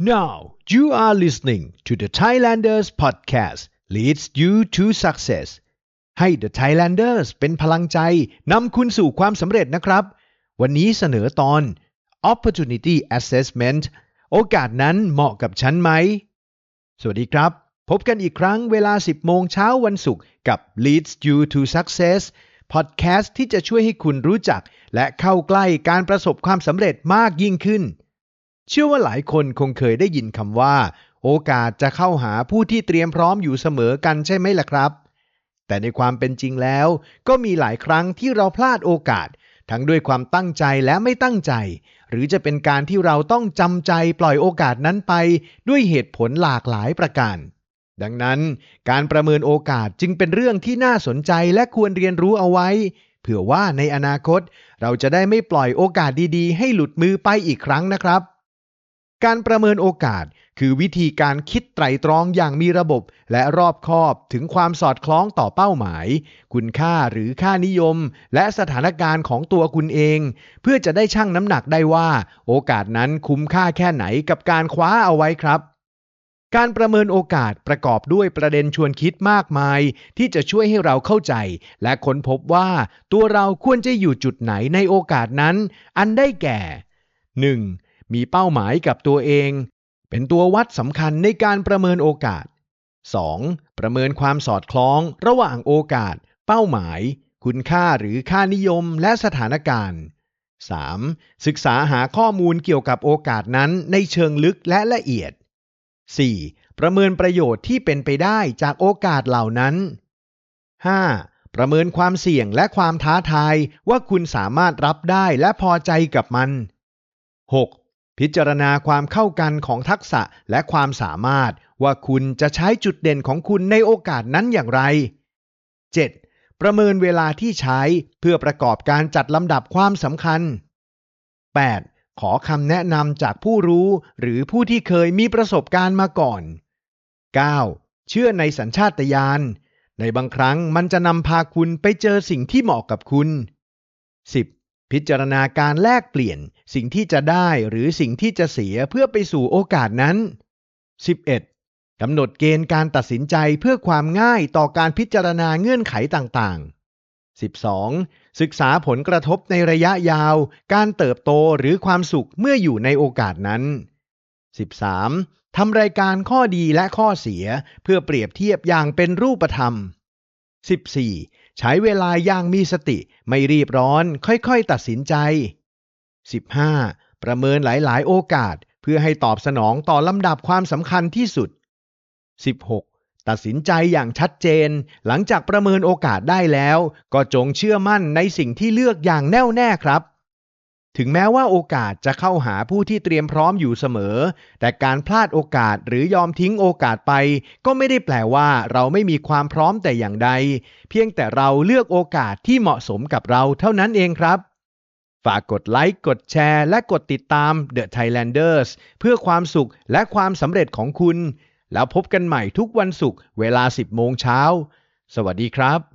Now you are listening to the Thailanders podcast leads you to success ให้ The Thailanders เป็นพลังใจนำคุณสู่ความสำเร็จนะครับ วันนี้เสนอตอน Opportunity Assessment โอกาสนั้นเหมาะกับฉันไหม สวัสดีครับ พบกันอีกครั้งเวลา 10 โมงเช้าวันศุกร์กับ Leads You to Success Podcast ที่จะช่วยให้คุณรู้จัก และเข้าใกล้การประสบความสำเร็จมากยิ่งขึ้น เชื่อว่าหลายคนคงเคยได้ยินคำว่า โอกาสจะเข้าหาผู้ที่เตรียมพร้อมอยู่เสมอกันใช่ไหมล่ะครับ แต่ในความเป็นจริงแล้ว ก็มีหลายครั้งที่เราพลาดโอกาส ทั้งด้วยความตั้งใจและไม่ตั้งใจ หรือจะเป็นการที่เราต้องจำใจปล่อยโอกาสนั้นไป ด้วยเหตุผลหลากหลายประการ ดังนั้น การประเมินโอกาสจึงเป็นเรื่องที่น่าสนใจและควรเรียนรู้เอาไว้ เผื่อว่าในอนาคต เราจะได้ไม่ปล่อยโอกาสดีๆ ให้หลุดมือไปอีกครั้งนะครับ การประเมินโอกาส คือวิธีการคิดไตรตรองอย่างมีระบบ และรอบคอบถึงความสอดคล้องต่อเป้าหมาย คุณค่าหรือค่านิยม และสถานการณ์ของตัวคุณเอง เพื่อจะได้ชั่งน้ำหนักได้ว่า โอกาสนั้นคุ้มค่าแค่ไหนกับการคว้าเอาไว้ครับการประเมินโอกาสประกอบด้วยประเด็นชวนคิดมากมาย ที่จะช่วยให้เราเข้าใจ และค้นพบว่าตัวเราควรจะอยู่จุดไหนในโอกาสนั้น อันได้แก่ 1. มีเป้าหมายกับตัวเอง เป็นตัววัดสำคัญในการประเมินโอกาส 2. ประเมินความสอดคล้องระหว่างโอกาส เป้าหมาย คุณค่าหรือค่านิยมและสถานการณ์ 3. ศึกษาหาข้อมูลเกี่ยวกับโอกาสนั้นในเชิงลึกและละเอียด 4. ประเมินประโยชน์ที่เป็นไปได้จากโอกาสเหล่านั้น 5. ประเมินความเสี่ยงและความท้าทายว่าคุณสามารถรับได้และพอใจกับมัน 6. พิจารณาความเข้ากันของทักษะและความสามารถ ว่าคุณจะใช้จุดเด่นของคุณในโอกาสนั้นอย่างไร 7. ประเมินเวลาที่ใช้เพื่อประกอบการจัดลำดับความสำคัญ 8. ขอคำแนะนำจากผู้รู้หรือผู้ที่เคยมีประสบการณ์มาก่อน 9. เชื่อในสัญชาตญาณในบางครั้งมันจะนำพาคุณไปเจอสิ่งที่เหมาะกับคุณ 10. พิจารณาการแลกเปลี่ยนสิ่งที่จะได้หรือสิ่งที่จะเสียเพื่อไปสู่โอกาสนั้น 11. กำหนดเกณฑ์การตัดสินใจเพื่อความง่ายต่อการพิจารณาเงื่อนไขต่างๆ 12. ศึกษาผลกระทบในระยะยาว การเติบโตหรือความสุขเมื่ออยู่ในโอกาสนั้น 13. ทำรายการข้อดีและข้อเสียเพื่อเปรียบเทียบอย่างเป็นรูปธรรม 14. ใช้เวลาอย่างมีสติไม่รีบร้อนค่อยๆ ตัดสินใจ 15. ประเมินหลายๆ โอกาสเพื่อให้ตอบสนองต่อลำดับความสำคัญที่สุด 16. ตัดสินใจอย่างชัดเจน หลังจากประเมินโอกาสได้แล้ว ก็จงเชื่อมั่นในสิ่งที่เลือกอย่างแน่วแน่ครับ ถึงแม้ว่าโอกาสจะเข้าหาผู้ที่เตรียมพร้อมอยู่เสมอ แต่การพลาดโอกาสหรือยอมทิ้งโอกาสไป ก็ไม่ได้แปลว่าเราไม่มีความพร้อมแต่อย่างใด เพียงแต่เราเลือกโอกาสที่เหมาะสมกับเราเท่านั้นเองครับ ฝากกดไลค์ กดแชร์ และกดติดตาม The Thailanders เพื่อความสุขและความสำเร็จของคุณ แล้วพบกันใหม่ทุกวันศุกร์เวลา 10 โมงเช้า สวัสดีครับ